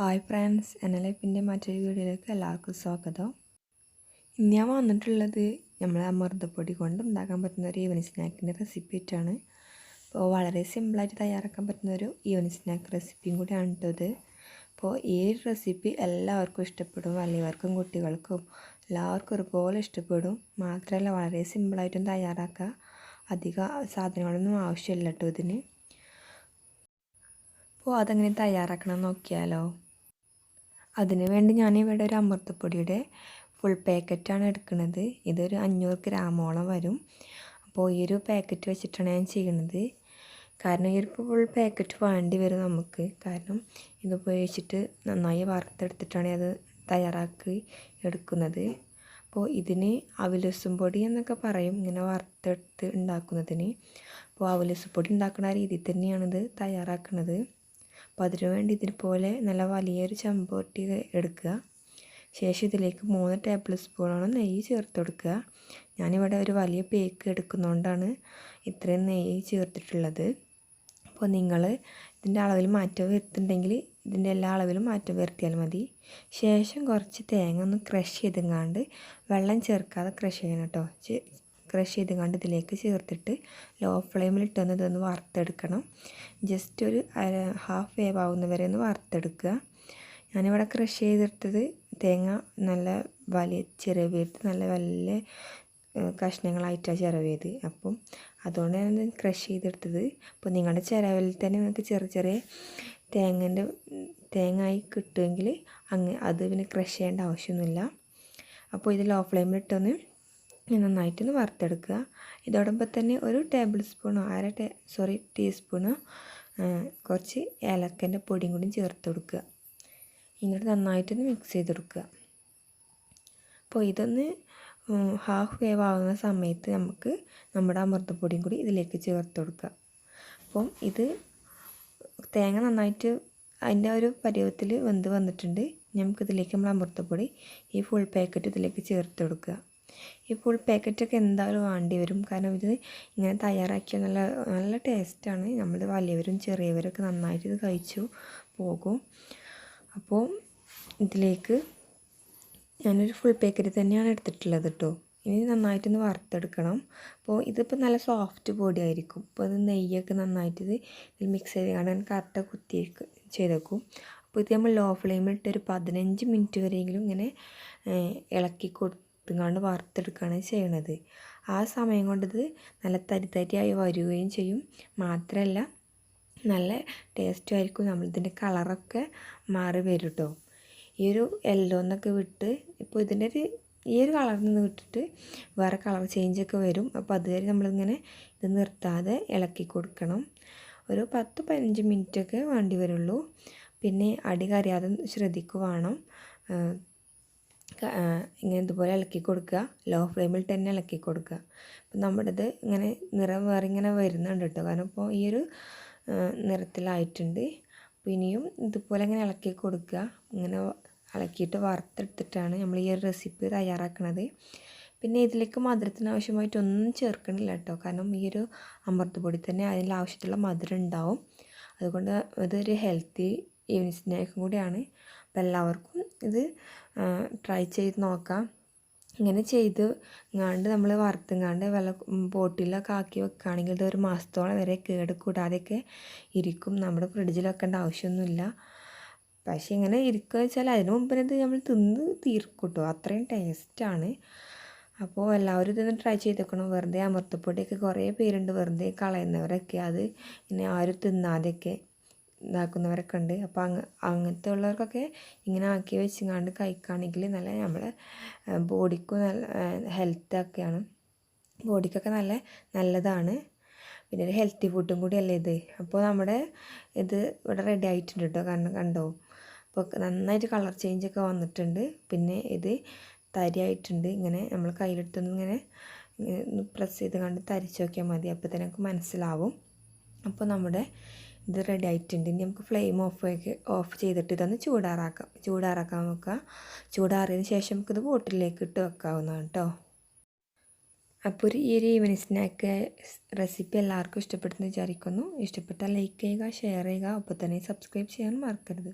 Hi friends എന്നെ ലൈഫിന്റെ മറ്റൊരു വീഡിയോയിലേക്ക് എല്ലാവർക്കും സ്വാഗതം. ഇന്ന് ഞാൻ വന്നിട്ടുള്ളത് നമ്മൾ അമൃതപ്പൊടി കൊണ്ട് ഉണ്ടാക്കാൻ പറ്റുന്ന ഒരു ഈവനിങ് സ്നാക്കിന്റെ റെസിപ്പി ആയിട്ടാണ്. അപ്പോൾ വളരെ സിമ്പിളായിട്ട് തയ്യാറാക്കാൻ പറ്റുന്ന ഒരു ഈവനിങ് സ്നാക്ക് റെസിപ്പിയും കൂടിയാണ് കേട്ടത് അപ്പോൾ ഈ റെസിപ്പി എല്ലാവർക്കും ഇഷ്ടപ്പെടും. വലിയവർക്കും കുട്ടികൾക്കും എല്ലാവർക്കും ഒരുപോലെ ഇഷ്ടപ്പെടും. മാത്രമല്ല വളരെ സിമ്പിളായിട്ടും തയ്യാറാക്കുക. അധിക സാധനങ്ങളൊന്നും ആവശ്യമില്ല കേട്ടോ ഇതിന്. അപ്പോൾ അതെങ്ങനെ തയ്യാറാക്കണം നോക്കിയാലോ. അതിന് വേണ്ടി ഞാനിവിടെ ഒരു അമൃതപ്പൊടിയുടെ ഫുൾ പാക്കറ്റാണ് എടുക്കുന്നത്. ഇതൊരു അഞ്ഞൂറ് ഗ്രാമോളം വരും. അപ്പോൾ ഈ ഒരു പാക്കറ്റ് വെച്ചിട്ടാണ് ഞാൻ ചെയ്യുന്നത്. കാരണം ഈ ഒരു ഫുൾ പാക്കറ്റ് വേണ്ടി വരും നമുക്ക്. കാരണം ഇത് ഉപയോഗിച്ചിട്ട് നന്നായി വറുത്തെടുത്തിട്ടാണ് അത് തയ്യാറാക്കി എടുക്കുന്നത്. അപ്പോൾ ഇതിന് അവലസും പൊടി എന്നൊക്കെ പറയും. ഇങ്ങനെ വറുത്തെടുത്ത് ഉണ്ടാക്കുന്നതിന്. അപ്പോൾ അവലസ് പൊടി ഉണ്ടാക്കുന്ന രീതിയിൽ തന്നെയാണിത് തയ്യാറാക്കുന്നത്. അപ്പോൾ അതിനു വേണ്ടി ഇതുപോലെ നല്ല വലിയൊരു ചമ്പോട്ടി എടുക്കുക. ശേഷം ഇതിലേക്ക് മൂന്ന് ടേബിൾ സ്പൂണോളം നെയ്യ് ചേർത്ത് കൊടുക്കുക. ഞാനിവിടെ ഒരു വലിയ പേക്ക് എടുക്കുന്നതുകൊണ്ടാണ് ഇത്രയും നെയ്യ് ചേർത്തിട്ടുള്ളത്. അപ്പോൾ നിങ്ങൾ ഇതിന്റെ അളവിൽ മാറ്റം വരുത്തുന്നുണ്ടെങ്കിൽ ഇതിന്റെ എല്ലാ അളവിലും മാറ്റം വരുത്തിയാൽ മതി. ശേഷം കുറച്ച് തേങ്ങ ഒന്ന് ക്രഷ് ചെയ്തെങ്ങാണ്ട് വെള്ളം ചേർക്കാതെ ക്രഷ് ചെയ്യണം കേട്ടോ. ക്രഷ് ചെയ്ത് കണ്ട് ഇതിലേക്ക് ചേർത്തിട്ട് ലോ ഫ്ലെയിമിൽ ഇട്ടൊന്ന് ഇതൊന്ന് വറുത്തെടുക്കണം. ജസ്റ്റ് ഒരു ഹാഫ് വേവ് ആവുന്നവരെ ഒന്ന് വറുത്തെടുക്കുക. ഞാനിവിടെ ക്രഷ് ചെയ്തെടുത്തത് തേങ്ങ നല്ല വലിയ ചിരവിയത് നല്ല വലിയ കഷ്ണങ്ങളായിട്ടാണ് ചിരവിയത്. അപ്പം അതുകൊണ്ട് ഞാൻ ക്രഷ് ചെയ്തെടുത്തത്. അപ്പോൾ നിങ്ങളുടെ ചിരവിൽ തന്നെ നിങ്ങൾക്ക് ചെറിയ ചെറിയ തേങ്ങന്റെ തേങ്ങായി കിട്ടുമെങ്കിൽ അങ്ങ് അത് പിന്നെ ക്രഷ് ചെയ്യേണ്ട ആവശ്യമൊന്നുമില്ല. അപ്പോൾ ഇത് ലോ ഫ്ലെയിമിലിട്ടൊന്ന് നന്നായിട്ടൊന്ന് വറുത്തെടുക്കുക. ഇതോടൊപ്പം തന്നെ ഒരു ടേബിൾ സ്പൂണോ അര ടേ സോറി ടീസ്പൂണോ കുറച്ച് ഏലക്കന്റെ പൊടിയും കൂടി ചേർത്ത് കൊടുക്കുക. എന്നിട്ട് നന്നായിട്ടൊന്ന് മിക്സ് ചെയ്തെടുക്കുക അപ്പോൾ ഇതൊന്ന് ഹാഫ് വേവ് ആവുന്ന സമയത്ത് നമുക്ക് നമ്മുടെ അമൃതപ്പൊടിയും കൂടി ഇതിലേക്ക് ചേർത്ത് കൊടുക്കുക. അപ്പം ഇത് തേങ്ങ നന്നായിട്ട് അതിന്റെ ഒരു പരുവത്തിൽ വെന്ത് വന്നിട്ടുണ്ട്. നമുക്കിതിലേക്ക് നമ്മൾ അമൃതപ്പൊടി ഈ ഫുൾ പാക്കറ്റ് ഇതിലേക്ക് ചേർത്ത് കൊടുക്കുക. ഈ ഫുൾ പാക്കറ്റൊക്കെ എന്തായാലും വേണ്ടി വരും. കാരണം ഇത് ഇങ്ങനെ തയ്യാറാക്കിയ നല്ല നല്ല ടേസ്റ്റാണ്. നമ്മൾ വലിയവരും ചെറിയവരൊക്കെ നന്നായിട്ട് ഇത് കഴിച്ചു പോകും. അപ്പോൾ ഇതിലേക്ക് ഞാനൊരു ഫുൾ പാക്കറ്റ് തന്നെയാണ് എടുത്തിട്ടുള്ളത് കേട്ടോ ഇനി നന്നായിട്ടൊന്ന് വറുത്തെടുക്കണം. അപ്പോൾ ഇതിപ്പോൾ നല്ല സോഫ്റ്റ് ബോഡി ആയിരിക്കും അപ്പോൾ അത് നെയ്യൊക്കെ നന്നായിട്ട് ഇത് മിക്സ് ചെയ്ത് ഞാൻ കറക്റ്റ് കുത്തി ചെയ്തേക്കും. അപ്പോൾ ഇത് നമ്മൾ ലോ ഫ്ലെയിമിൽ ഇട്ട് ഒരു പതിനഞ്ച് മിനിറ്റ് വരെയെങ്കിലും ഇങ്ങനെ ഇളക്കി കൊടുത്ത് എടുത്തുകൊണ്ട് വറുത്തെടുക്കുകയാണ് ചെയ്യണത്. ആ സമയം കൊണ്ടത് നല്ല തരിത്തരിയായി വരികയും ചെയ്യും. മാത്രമല്ല നല്ല ടേസ്റ്റും ആയിരിക്കും നമ്മളിതിന്റെ കളറൊക്കെ മാറി വരും കേട്ടോ ഈ ഒരു യെല്ലോ എന്നൊക്കെ വിട്ട് ഇപ്പോൾ ഇതിന്റെ ഒരു ഈ ഒരു കളറിൽ നിന്ന് വിട്ടിട്ട് വേറെ കളർ ചേഞ്ചൊക്കെ വരും. അപ്പോൾ അതുവരെ നമ്മളിങ്ങനെ ഇത് നിർത്താതെ ഇളക്കി കൊടുക്കണം. ഒരു പത്ത് പതിനഞ്ച് മിനിറ്റൊക്കെ വേണ്ടി വരുള്ളൂ. പിന്നെ അടി കറിയാതെ ശ്രദ്ധിക്കുവാണം. ഇങ്ങനെ ഇതുപോലെ ഇളക്കി കൊടുക്കുക. ലോ ഫ്ലെയിമിൽ തന്നെ ഇളക്കി കൊടുക്കുക. അപ്പം നമ്മുടേത് ഇങ്ങനെ നിറം വേറെ ഇങ്ങനെ വരുന്നുണ്ട് കേട്ടോ. കാരണം ഇപ്പോൾ ഈ ഒരു നിറത്തിലായിട്ടുണ്ട്. ഇനിയും ഇതുപോലെ ഇങ്ങനെ ഇളക്കി കൊടുക്കുക. ഇങ്ങനെ ഇളക്കിയിട്ട് വറുത്തെടുത്തിട്ടാണ് നമ്മൾ ഈ ഒരു റെസിപ്പി തയ്യാറാക്കുന്നത് പിന്നെ ഇതിലേക്ക് മധുരത്തിന് ആവശ്യമായിട്ടൊന്നും ചേർക്കണില്ല കേട്ടോ. കാരണം ഈ ഒരു അമൃതപൊടി തന്നെ അതിൽ ആവശ്യത്തിലുള്ള മധുരം ഉണ്ടാവും. അതുകൊണ്ട് ഇതൊരു ഹെൽത്തി ഈവനിങ് സ്നാക്കും കൂടിയാണ്. അപ്പോൾ എല്ലാവർക്കും ഇത് ട്രൈ ചെയ്ത് നോക്കാം. ഇങ്ങനെ ചെയ്ത് ഇങ്ങാണ്ട് നമ്മൾ വറുത്തുങ്ങാണ്ട് വല്ല ബോട്ടിലൊക്കെ ആക്കി വെക്കുകയാണെങ്കിൽ ഇത് ഒരു മാസത്തോളം വരെ കേട് കൂടാതെയൊക്കെ ഇരിക്കും. നമ്മുടെ ഫ്രിഡ്ജിൽ വെക്കേണ്ട ആവശ്യമൊന്നുമില്ല. പക്ഷേ ഇങ്ങനെ ഇരിക്കുക വെച്ചാൽ അതിന് മുമ്പ് ഇത് നമ്മൾ തിന്ന് തീർക്കും കേട്ടോ അത്രയും ടേസ്റ്റാണ് അപ്പോൾ എല്ലാവരും ഇതൊന്ന് ട്രൈ ചെയ്തേക്കണം വെറുതെ അമൃത്തപ്പൊടിയൊക്കെ കുറേ പേരുണ്ട്. വെറുതെ കളയുന്നവരൊക്കെ. അത് ഇങ്ങനെ ആരും തിന്നാതെയൊക്കെ ഇതാക്കുന്നവരൊക്കെ ഉണ്ട്. അപ്പോൾ അങ്ങ അങ്ങനത്തെ ഉള്ളവർക്കൊക്കെ ഇങ്ങനെ ആക്കി വെച്ചിങ്ങാണ്ട് കഴിക്കുകയാണെങ്കിൽ നല്ല നമ്മുടെ ബോഡിക്കും നല്ല ഹെൽത്തൊക്കെയാണ്. ബോഡിക്കൊക്കെ നല്ല നല്ലതാണ്. പിന്നെ ഒരു ഹെൽത്തി ഫുഡും കൂടിയല്ലേ ഇത്. അപ്പോൾ നമ്മുടെ ഇത് ഇവിടെ റെഡി ആയിട്ടുണ്ട് കേട്ടോ. കാരണം കണ്ടോ? അപ്പോൾ നന്നായിട്ട് കളർ ചേഞ്ചൊക്കെ വന്നിട്ടുണ്ട്. പിന്നെ ഇത് തരിയായിട്ടുണ്ട് ഇങ്ങനെ നമ്മൾ കയ്യിലെടുത്തൊന്ന് ഇങ്ങനെ പ്രസ് ചെയ്ത് കണ്ട് തരിച്ച് നോക്കിയാൽ മതി. അപ്പോൾ തന്നെ നമുക്ക് മനസ്സിലാവും. അപ്പോൾ നമ്മുടെ ഇത് റെഡി ആയിട്ടുണ്ട്. ഇനി നമുക്ക് ഫ്ലെയിം ഓഫ് ഓഫ് ചെയ്തിട്ട് ഇതൊന്ന് ചൂടാറാക്കാം. ചൂടാറാക്കാൻ നോക്കുക ചൂടാറിയതിന് ശേഷം നമുക്കിത് ബോട്ടിലേക്ക് ഇട്ട് വെക്കാവുന്നതാണ് കേട്ടോ അപ്പോൾ ഒരു ഈ ഒരു ഈവനിങ് സ്നാക്ക് റെസിപ്പി എല്ലാവർക്കും ഇഷ്ടപ്പെടുന്നു വിചാരിക്കുന്നു. ഇഷ്ടപ്പെട്ടാൽ ലൈക്ക് ചെയ്യുക ഷെയർ ചെയ്യുക. ഒപ്പം തന്നെ സബ്സ്ക്രൈബ് ചെയ്യാൻ മറക്കരുത്.